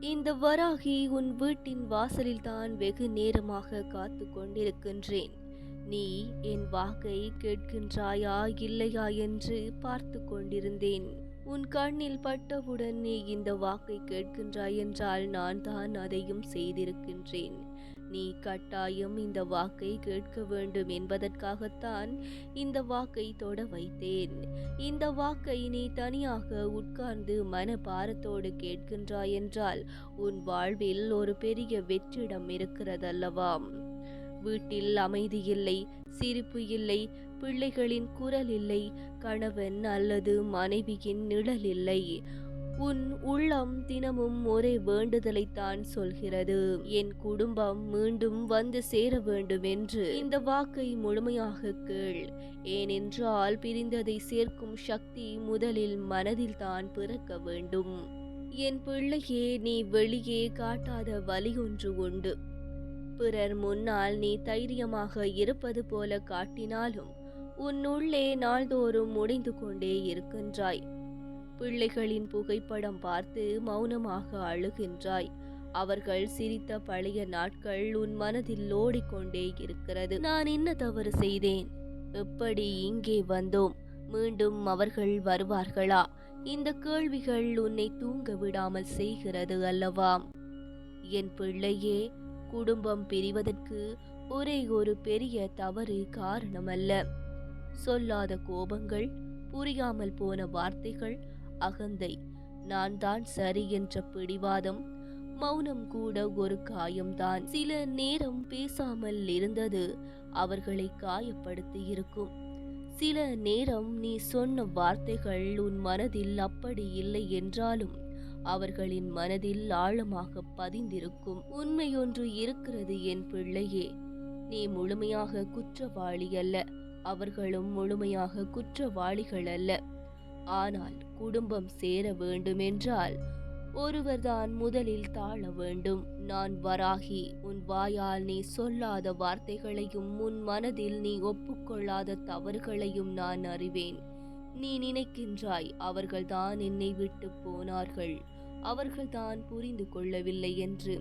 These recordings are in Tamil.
இந்த வராகி உன் வீட்டின் வாசலில்தான் வெகு நேரமாக காத்து கொண்டிருக்கின்றேன் நீ என் வாக்கை கேட்கின்றாயா இல்லையா என்று பார்த்து கொண்டிருந்தேன் உன் கண்ணில் பட்டவுடன் நீ இந்த வாக்கை கேட்கின்றாய் என்றால் நான் தான் அதையும் செய்திருக்கின்றேன். நீ கட்டாயம் இந்த வாக்கை கேட்க வேண்டும் என்பதற்காகத்தான் இந்த வாக்கை தொட வைத்தேன். இந்த வாக்கை நீ தனியாக உட்கார்ந்து மன பாரத்தோடு கேட்கின்றாய் என்றால் உன் வாழ்வில் ஒரு பெரிய வெற்றிடம் இருக்கிறதல்லவாம் வீட்டில் அமைதி இல்லை சிரிப்பு இல்லை பிள்ளைகளின் குரல் இல்லை கணவன் அல்லது மனைவியின் நிழல் இல்லை. உன் உள்ளம் தினமும் ஒரே வேண்டுதலைத்தான் சொல்கிறது. என் குடும்பம் மீண்டும் வந்து சேர வேண்டும் என்று. இந்த வாக்கை முழுமையாக கேள். ஏனென்றால் பிரிந்ததை சேர்க்கும் சக்தி முதலில் மனதில் தான் பிறக்க வேண்டும். என் பிள்ளையே நீ வெளியே காட்டாத வலி ஒன்று உண்டு. பிறர் முன்னால் நீ தைரியமாக இருப்பது போல காட்டினாலும் உன்னுள்ளே நாள்தோறும் முடிந்து கொண்டே இருக்கின்றாய். பிள்ளைகளின் புகைப்படம் பார்த்து மௌனமாக அழுகின்றாய். அவர்கள் சிரித்த பழைய நாட்கள் உன் மனதில் ஓடிக்கொண்டே இருக்கிறது. நான் என்ன தவறு செய்தேன்? எப்படி இங்கே வந்தோம்? மீண்டும் அவர்கள் வருவார்களா? இந்த கேள்விகள் உன்னை தூங்க விடாமல் செய்கிறது அல்லவா? என் பிள்ளையே குடும்பம் பிரிவதற்கு ஒரே ஒரு பெரிய தவறு காரணமல்ல. சொல்லாத கோபங்கள் புரியாமல் போன வார்த்தைகள் அகந்தை. நான் தான் சரி என்ற பிடிவாதம் மௌனம் கூட ஒரு காயம்தான். சில நேரம் பேசாமல் இருந்தது அவர்களை காயப்படுத்தி இருக்கும். சில நேரம் நீ சொன்ன வார்த்தைகள் உன் மனதில் அப்படி இல்லை என்றாலும் அவர்களின் மனதில் ஆழமாக பதிந்திருக்கும் உண்மையொன்று இருக்கிறது என் பிள்ளையே. நீ முழுமையாக குற்றவாளி அல்ல அவர்களும் முழுமையாக குற்றவாளிகள் அல்ல. ஆனால் குடும்பம் சேர வேண்டுமென்றால் ஒருவர்தான் முதலில் தாழ வேண்டும். நான் வராகி உன் வாயால் நீ சொல்லாத வார்த்தைகளையும் உன் மனதில் நீ ஒப்புக்கொள்ளாத தவறுகளையும் நான் அறிவேன். நீ நினைக்கின்றாய் அவர்கள்தான் என்னை விட்டு போனார்கள். அவர்கள்தான் புரிந்து கொள்ளவில்லை என்று.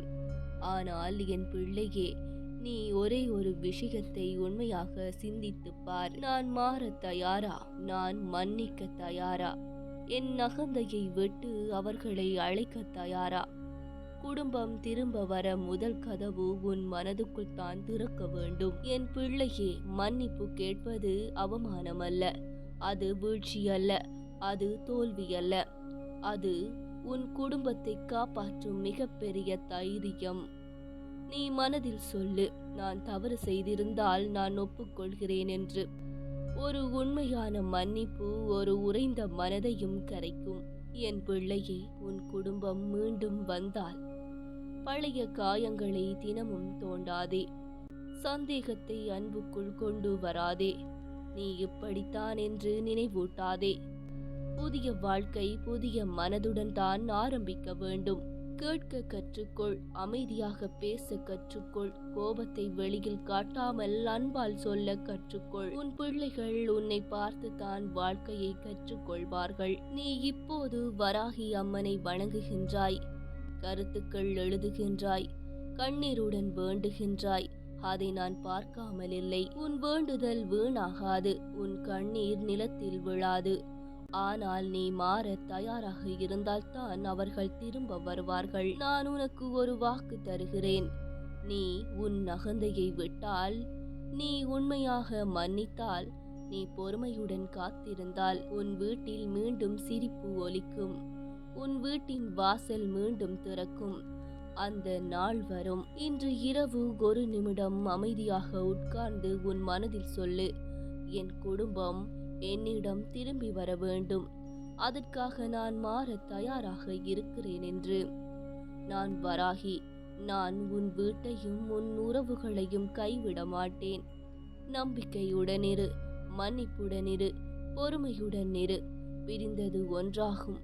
ஆனால் என் பிள்ளையே நீ ஒரே ஒரு விஷயத்தை உண்மையாக சிந்தித்துப் பார். நான் மாற தயாரா? நான் மன்னிக்க தயாரா? என் நகந்தையை விட்டு அவர்களை அழைக்க தயாரா? குடும்பம் திரும்ப வர முதல் கதவு உன் மனதுக்குள் தான் திறக்க வேண்டும். என் பிள்ளையே மன்னிப்பு கேட்பது அவமானம் அல்ல அது வீழ்ச்சி அல்ல அது தோல்வி அல்ல அது உன் குடும்பத்தை காப்பாற்றும் மிகப்பெரிய தைரியம். நீ மனதில் சொல்லு நான் தவறு செய்திருந்தால் நான் ஒப்புக்கொள்கிறேன் என்று. ஒரு உண்மையான மன்னிப்பு ஒரு உறைந்த மனதையும் கரைக்கும். என் பிள்ளையே உன் குடும்பம் மீண்டும் வந்தால் பழைய காயங்களை தினமும் தோண்டாதே. சந்தேகத்தை அன்புக்குள் கொண்டு வராதே. நீ இப்படித்தான் என்று நினைவூட்டாதே. புதிய வாழ்க்கை புதிய மனதுடன் தான் ஆரம்பிக்க வேண்டும். கேட்க கற்றுக்கொள் அமைதியாக பேச கற்றுக்கொள் கோபத்தை வெளியில் காட்டாமல் அன்பால் சொல்ல கற்றுக்கொள். உன் பிள்ளைகள் உன்னை பார்த்து தான் வாழ்க்கையை கற்றுக்கொள்வார்கள். நீ இப்போது வராகி அம்மனை வணங்குகின்றாய் கருத்துக்கள் எழுதுகின்றாய் கண்ணீருடன் வேண்டுகின்றாய். அதை நான் பார்க்காமல் இல்லை. உன் வேண்டுதல் வீணாகாது. உன் கண்ணீர் நிலத்தில் விழாது. ஆனால் நீ மாற தயாராக இருந்தால்தான் அவர்கள் திரும்ப வருவார்கள். நான் உனக்கு ஒரு வாக்கு தருகிறேன். நீ உன் நகந்தையை விட்டால் நீ உண்மையாக மன்னித்தால் நீ பொறுமையுடன் காத்திருந்தால் உன் வீட்டில் மீண்டும் சிரிப்பு ஒலிக்கும். உன் வீட்டின் வாசல் மீண்டும் திறக்கும். அந்த நாள் வரும். இன்று இரவு ஒரு நிமிடம் அமைதியாக உட்கார்ந்து உன் மனதில் சொல்லு. என் குடும்பம் என்னிடம் திரும்பி வர வேண்டும். அதற்காக நான் மாற தயாராக இருக்கிறேன் என்று. நான் வராகி நான் உன் வீட்டையும் உன் உறவுகளையும் கைவிட மாட்டேன். நம்பிக்கையுடன் இரு மன்னிப்புடன் இரு பொறுமையுடன் இரு பிரிந்தது ஒன்றாகும்.